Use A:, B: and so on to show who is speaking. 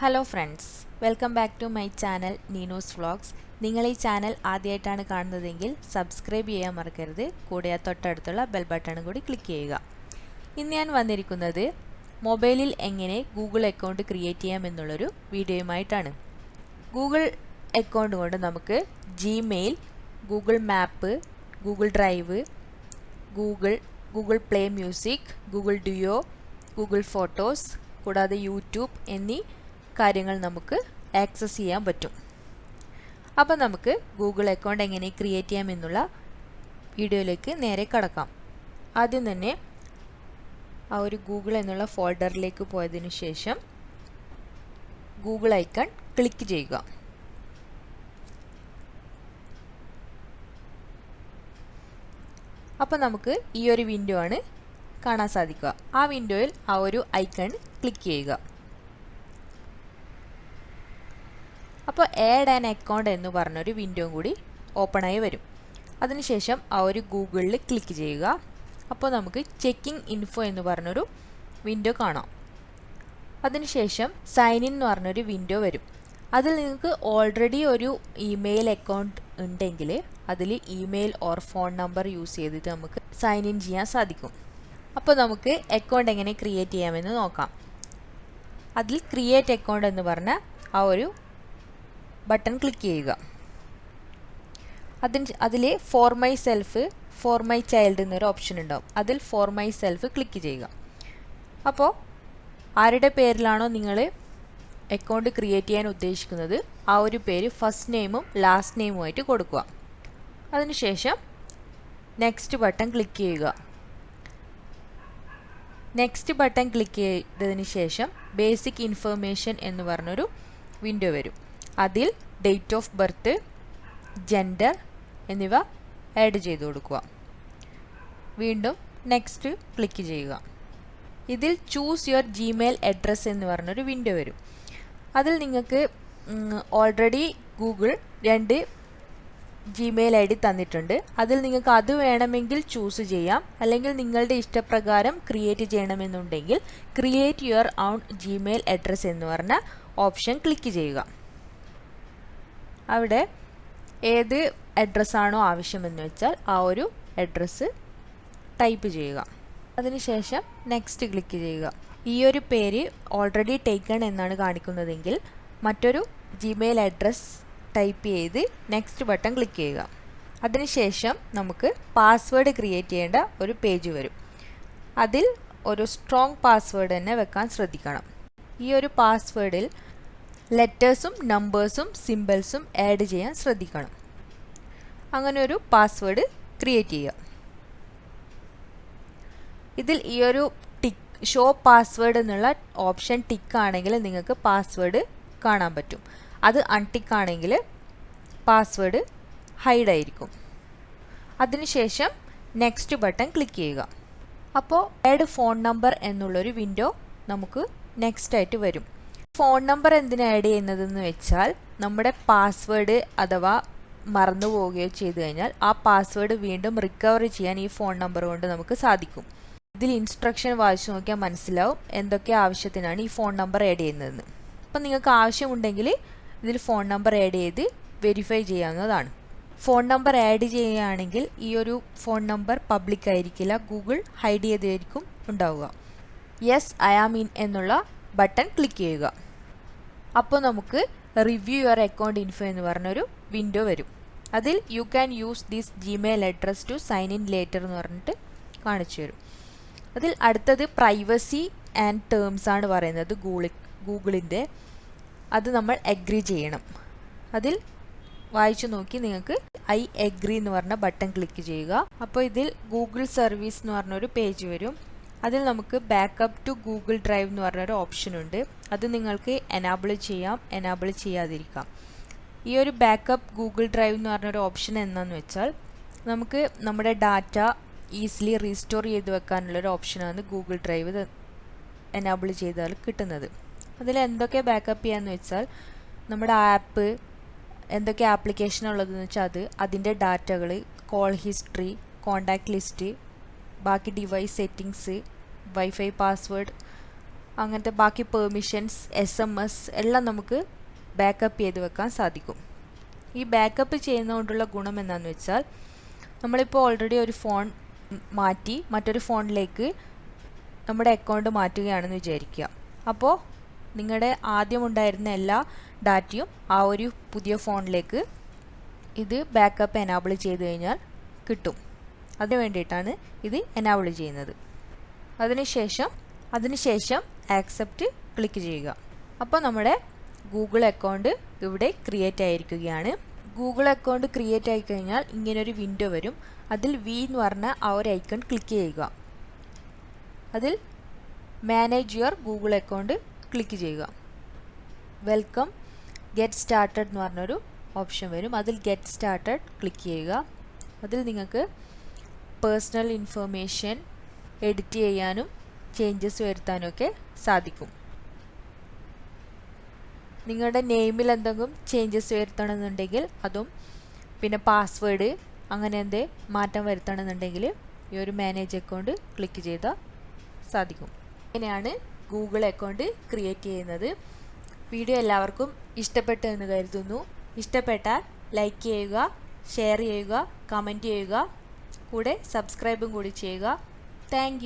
A: Hello friends welcome back to my channel Neeno's vlogs നിങ്ങൾ ഈ channel ആദ്യമായിട്ടാണ് കാണുന്നതെങ്കിൽ സബ്സ്ക്രൈബ് ചെയ്യാൻ മറക്കരുത്. കൂടെ ആ തൊട്ടടുത്തുള്ള ബെൽ ബട്ടണും കൂടി ക്ലിക്ക് ചെയ്യുക. ഇന്ന് ഞാൻ വന്നിരിക്കുന്നത് മൊബൈലിൽ എങ്ങനെ ഗൂഗിൾ അക്കൗണ്ട് ക്രിയേറ്റ് ചെയ്യാം എന്നുള്ളൊരു വീഡിയോയുമായിട്ടാണ്. ഗൂഗിൾ അക്കൗണ്ട് കൊണ്ട് നമുക്ക് Gmail Google map Google drive Google Google play music Google Duo Google photos കൂടാതെ യൂട്യൂബ് എന്നീ കാര്യങ്ങൾ നമുക്ക് ആക്സസ് ചെയ്യാൻ പറ്റും. അപ്പോൾ നമുക്ക് ഗൂഗിൾ അക്കൗണ്ട് എങ്ങനെ ക്രിയേറ്റ് ചെയ്യാം എന്നുള്ള വീഡിയോയിലേക്ക് നേരെ കടക്കാം. ആദ്യം തന്നെ ആ ഒരു ഗൂഗിൾ എന്നുള്ള ഫോൾഡറിലേക്ക് പോയതിനു ശേഷം ഗൂഗിൾ ഐക്കൺ ക്ലിക്ക് ചെയ്യുക. അപ്പോൾ നമുക്ക് ഈ ഒരു വിൻഡോ ആണ് കാണാൻ സാധിക്കുക. ആ വിൻഡോയിൽ ആ ഒരു ഐക്കൺ ക്ലിക്ക് ചെയ്യുക. അപ്പോൾ ആഡ് ആൻ അക്കൗണ്ട് എന്ന് പറഞ്ഞൊരു വിൻഡോയും കൂടി ഓപ്പണായി വരും. അതിനുശേഷം ആ ഒരു ഗൂഗിളിൽ ക്ലിക്ക് ചെയ്യുക. അപ്പോൾ നമുക്ക് ചെക്കിംഗ് ഇൻഫോ എന്ന് പറഞ്ഞൊരു വിൻഡോ കാണാം. അതിനുശേഷം സൈൻ ഇൻ എന്ന് പറഞ്ഞൊരു വിൻഡോ വരും. അതിൽ നിങ്ങൾക്ക് ഓൾറെഡി ഒരു ഇമെയിൽ അക്കൗണ്ട് ഉണ്ടെങ്കിൽ അതിൽ email or phone number use ചെയ്തിട്ട് നമുക്ക് സൈൻ ഇൻ ചെയ്യാൻ സാധിക്കും. അപ്പോൾ നമുക്ക് അക്കൗണ്ട് എങ്ങനെ ക്രിയേറ്റ് ചെയ്യാമെന്ന് നോക്കാം. അതിൽ ക്രിയേറ്റ് അക്കൗണ്ട് എന്ന് പറഞ്ഞ ആ ഒരു ബട്ടൺ ക്ലിക്ക് ചെയ്യുക. അതിന് അതിൽ for myself for my child എന്നൊരു ഓപ്ഷൻ ഉണ്ടാവും. അതിൽ ഫോർ മൈ സെൽഫ് ക്ലിക്ക് ചെയ്യുക. അപ്പോൾ ആരുടെ പേരിലാണോ നിങ്ങൾ അക്കൗണ്ട് ക്രിയേറ്റ് ചെയ്യാൻ ഉദ്ദേശിക്കുന്നത് ആ ഒരു പേര് ഫസ്റ്റ് നെയിമും ലാസ്റ്റ് നെയിമുമായിട്ട് കൊടുക്കുക. അതിനുശേഷം നെക്സ്റ്റ് ബട്ടൺ ക്ലിക്ക് ചെയ്യുക. നെക്സ്റ്റ് ബട്ടൺ ക്ലിക്ക് ചെയ്തതിന് ശേഷം ബേസിക് ഇൻഫർമേഷൻ എന്ന് പറഞ്ഞൊരു വിൻഡോ വരും. അതിൽ ഡേറ്റ് ഓഫ് ബർത്ത് ജെൻഡർ എന്നിവ ആഡ് ചെയ്ത് കൊടുക്കുക. വീണ്ടും നെക്സ്റ്റ് ക്ലിക്ക് ചെയ്യുക. ഇതിൽ ചൂസ് യുവർ ജിമെയിൽ അഡ്രസ്സ് എന്ന് പറഞ്ഞൊരു വിൻഡോ വരും. അതിൽ നിങ്ങൾക്ക് ഓൾറെഡി ഗൂഗിൾ രണ്ട് ജിമെയിൽ ഐ ഡി തന്നിട്ടുണ്ട്. അതിൽ നിങ്ങൾക്ക് അത് വേണമെങ്കിൽ ചൂസ് ചെയ്യാം. അല്ലെങ്കിൽ നിങ്ങളുടെ ഇഷ്ടപ്രകാരം ക്രിയേറ്റ് ചെയ്യണമെന്നുണ്ടെങ്കിൽ create your own Gmail address എന്ന് പറഞ്ഞ ഓപ്ഷൻ ക്ലിക്ക് ചെയ്യുക. അവിടെ ഏത് അഡ്രസ്സാണോ ആവശ്യമെന്ന് വെച്ചാൽ ആ ഒരു അഡ്രസ്സ് ടൈപ്പ് ചെയ്യുക. അതിനുശേഷം നെക്സ്റ്റ് ക്ലിക്ക് ചെയ്യുക. ഈ ഒരു പേര് ഓൾറെഡി ടേക്കൺ എന്നാണ് കാണിക്കുന്നതെങ്കിൽ മറ്റൊരു ജിമെയിൽ അഡ്രസ്സ് ടൈപ്പ് ചെയ്ത് നെക്സ്റ്റ് ബട്ടൺ ക്ലിക്ക് ചെയ്യുക. അതിനുശേഷം നമുക്ക് പാസ്വേഡ് ക്രിയേറ്റ് ചെയ്യേണ്ട ഒരു പേജ് വരും. അതിൽ ഒരു സ്ട്രോങ് പാസ്വേഡ് തന്നെ വെക്കാൻ ശ്രദ്ധിക്കണം. ഈ ഒരു പാസ്വേഡിൽ ലെറ്റേഴ്സും നമ്പേഴ്സും സിമ്പിൾസും ആഡ് ചെയ്യാൻ ശ്രദ്ധിക്കണം. അങ്ങനെ ഒരു പാസ്വേഡ് ക്രിയേറ്റ് ചെയ്യുക. ഇതിൽ ഈ ഒരു ടിക്ക് ഷോ പാസ്വേഡ് എന്നുള്ള ഓപ്ഷൻ ടിക്ക് ആണെങ്കിൽ നിങ്ങൾക്ക് പാസ്വേഡ് കാണാൻ പറ്റും. അത് അൺടിക്ക് ആണെങ്കിൽ പാസ്വേഡ് ഹൈഡ് ആയിരിക്കും. അതിനുശേഷം നെക്സ്റ്റ് ബട്ടൺ ക്ലിക്ക് ചെയ്യുക. അപ്പോൾ ആഡ് ഫോൺ നമ്പർ എന്നുള്ളൊരു വിൻഡോ നമുക്ക് നെക്സ്റ്റ് ആയിട്ട് വരും. ഫോൺ നമ്പർ എന്തിനാണ് ആഡ് ചെയ്യുന്നതെന്ന് വെച്ചാൽ നമ്മുടെ പാസ്വേഡ് അഥവാ മറന്നു പോവുകയോ ചെയ്തു കഴിഞ്ഞാൽ ആ പാസ്വേഡ് വീണ്ടും റിക്കവർ ചെയ്യാൻ ഈ ഫോൺ നമ്പർ കൊണ്ട് നമുക്ക് സാധിക്കും. ഇതിൽ ഇൻസ്ട്രക്ഷൻ വായിച്ചു നോക്കിയാൽ മനസ്സിലാവും എന്തൊക്കെ ആവശ്യത്തിനാണ് ഈ ഫോൺ നമ്പർ ആഡ് ചെയ്യുന്നതെന്ന്. അപ്പം നിങ്ങൾക്ക് ആവശ്യമുണ്ടെങ്കിൽ ഇതിൽ ഫോൺ നമ്പർ ആഡ് ചെയ്ത് വെരിഫൈ ചെയ്യാവുന്നതാണ്. ഫോൺ നമ്പർ ആഡ് ചെയ്യുകയാണെങ്കിൽ ഈ ഒരു ഫോൺ നമ്പർ പബ്ലിക് ആയിരിക്കില്ല. ഗൂഗിൾ ഹൈഡ് ചെയ്തായിരിക്കും ഉണ്ടാവുക. യെസ് ഐ ആം ഇൻ എന്നുള്ള ബട്ടൺ ക്ലിക്ക് ചെയ്യുക. അപ്പോൾ നമുക്ക് റിവ്യൂ യുവർ അക്കൗണ്ട് ഇൻഫോ എന്ന് പറഞ്ഞൊരു വിൻഡോ വരും. അതിൽ you can use this Gmail address to sign in later എന്ന് പറഞ്ഞിട്ട് കാണിച്ചു തരും. അതിൽ അടുത്തത് പ്രൈവസി ആൻഡ് ടേംസ് ആണ് പറയുന്നത് ഗൂഗിൾ ഗൂഗിളിന്റെ അത് നമ്മൾ അഗ്രി ചെയ്യണം. അതിൽ വായിച്ചു നോക്കി നിങ്ങൾക്ക് ഐ എഗ്രി എന്ന് പറഞ്ഞ ബട്ടൺ ക്ലിക്ക് ചെയ്യുക. അപ്പോൾ ഇതിൽ ഗൂഗിൾ സർവീസ് എന്ന് പറഞ്ഞൊരു പേജ് വരും. അതിൽ നമുക്ക് ബാക്കപ്പ് ടു ഗൂഗിൾ ഡ്രൈവ് എന്ന് പറഞ്ഞൊരു ഓപ്ഷൻ ഉണ്ട്. അത് നിങ്ങൾക്ക് എനാബിൾ ചെയ്യാം എനാബിൾ ചെയ്യാതിരിക്കാം. ഈ ഒരു ബാക്കപ്പ് ഗൂഗിൾ ഡ്രൈവ് എന്ന് പറഞ്ഞൊരു ഓപ്ഷൻ എന്താണെന്ന് വെച്ചാൽ നമുക്ക് നമ്മുടെ ഡാറ്റ ഈസിലി റീസ്റ്റോർ ചെയ്ത് വെക്കാനുള്ളൊരു ഓപ്ഷനാണ് ഗൂഗിൾ ഡ്രൈവ് എനാബിൾ ചെയ്താൽ കിട്ടുന്നത്. അതിൽ എന്തൊക്കെ ബാക്കപ്പ് ചെയ്യാന്ന് വെച്ചാൽ നമ്മുടെ ആപ്പ് എന്തൊക്കെ ആപ്ലിക്കേഷൻ ഉള്ളതെന്ന് വെച്ചാൽ അത് അതിന്റെ ഡാറ്റകൾ കോൾ ഹിസ്റ്ററി കോണ്ടാക്ട് ലിസ്റ്റ് ബാക്കി ഡിവൈസ് സെറ്റിങ്സ് വൈഫൈ പാസ്വേഡ് അങ്ങനത്തെ ബാക്കി പെർമിഷൻസ് എസ് എം എസ് എല്ലാം നമുക്ക് ബാക്കപ്പ് ചെയ്ത് വെക്കാൻ സാധിക്കും. ഈ ബാക്കപ്പ് ചെയ്യുന്നതുകൊണ്ടുള്ള ഗുണം എന്താണെന്ന് വെച്ചാൽ നമ്മളിപ്പോൾ ഓൾറെഡി ഒരു ഫോൺ മാറ്റി മറ്റൊരു ഫോണിലേക്ക് നമ്മുടെ അക്കൗണ്ട് മാറ്റുകയാണെന്ന് വിചാരിക്കുക. അപ്പോൾ നിങ്ങളുടെ ആദ്യം ഉണ്ടായിരുന്ന എല്ലാ ഡാറ്റയും ആ ഒരു പുതിയ ഫോണിലേക്ക് ഇത് ബാക്കപ്പ് എനാബിൾ ചെയ്ത് കഴിഞ്ഞാൽ കിട്ടും. അതിന് വേണ്ടിയിട്ടാണ് ഇത് എനാബിൾ ചെയ്യുന്നത്. അതിനുശേഷം അതിനുശേഷം ആക്സെപ്റ്റ് ക്ലിക്ക് ചെയ്യുക. അപ്പോൾ നമ്മുടെ ഗൂഗിൾ അക്കൗണ്ട് ഇവിടെ ക്രിയേറ്റ് ആയിരിക്കുകയാണ്. ഗൂഗിൾ അക്കൗണ്ട് ക്രിയേറ്റ് ആയി കഴിഞ്ഞാൽ ഇങ്ങനൊരു വിൻഡോ വരും. അതിൽ വി എന്ന് പറഞ്ഞ ആ ഒരു ഐക്കൺ ക്ലിക്ക് ചെയ്യുക. അതിൽ manage your Google account click ചെയ്യുക. വെൽക്കം ഗെറ്റ് സ്റ്റാർട്ടഡ് എന്ന് പറഞ്ഞൊരു ഓപ്ഷൻ വരും. അതിൽ ഗെറ്റ് സ്റ്റാർട്ടഡ് ക്ലിക്ക് ചെയ്യുക. അതിൽ നിങ്ങൾക്ക് പേഴ്സണൽ ഇൻഫർമേഷൻ എഡിറ്റ് ചെയ്യാനും ചേഞ്ചസ് വരുത്താനും ഒക്കെ സാധിക്കും. നിങ്ങളുടെ നെയിമിൽ എന്തെങ്കിലും ചേഞ്ചസ് വരുത്തണമെന്നുണ്ടെങ്കിൽ അതും പിന്നെ പാസ്വേഡ് അങ്ങനെ എന്തേ മാറ്റം വരുത്തണമെന്നുണ്ടെങ്കിൽ ഈ ഒരു മാനേജ് അക്കൗണ്ട് ക്ലിക്ക് ചെയ്താൽ സാധിക്കും. ഇങ്ങനെയാണ് ഗൂഗിൾ അക്കൗണ്ട് ക്രിയേറ്റ് ചെയ്യുന്നത്. വീഡിയോ എല്ലാവർക്കും ഇഷ്ടപ്പെട്ടു എന്ന് കരുതുന്നു. ഇഷ്ടപ്പെട്ടാൽ ലൈക്ക് ചെയ്യുക ഷെയർ ചെയ്യുക കമന്റ് ചെയ്യുക. കൂടെ സബ്സ്ക്രൈബും കൂടി ചെയ്യുക. താങ്ക്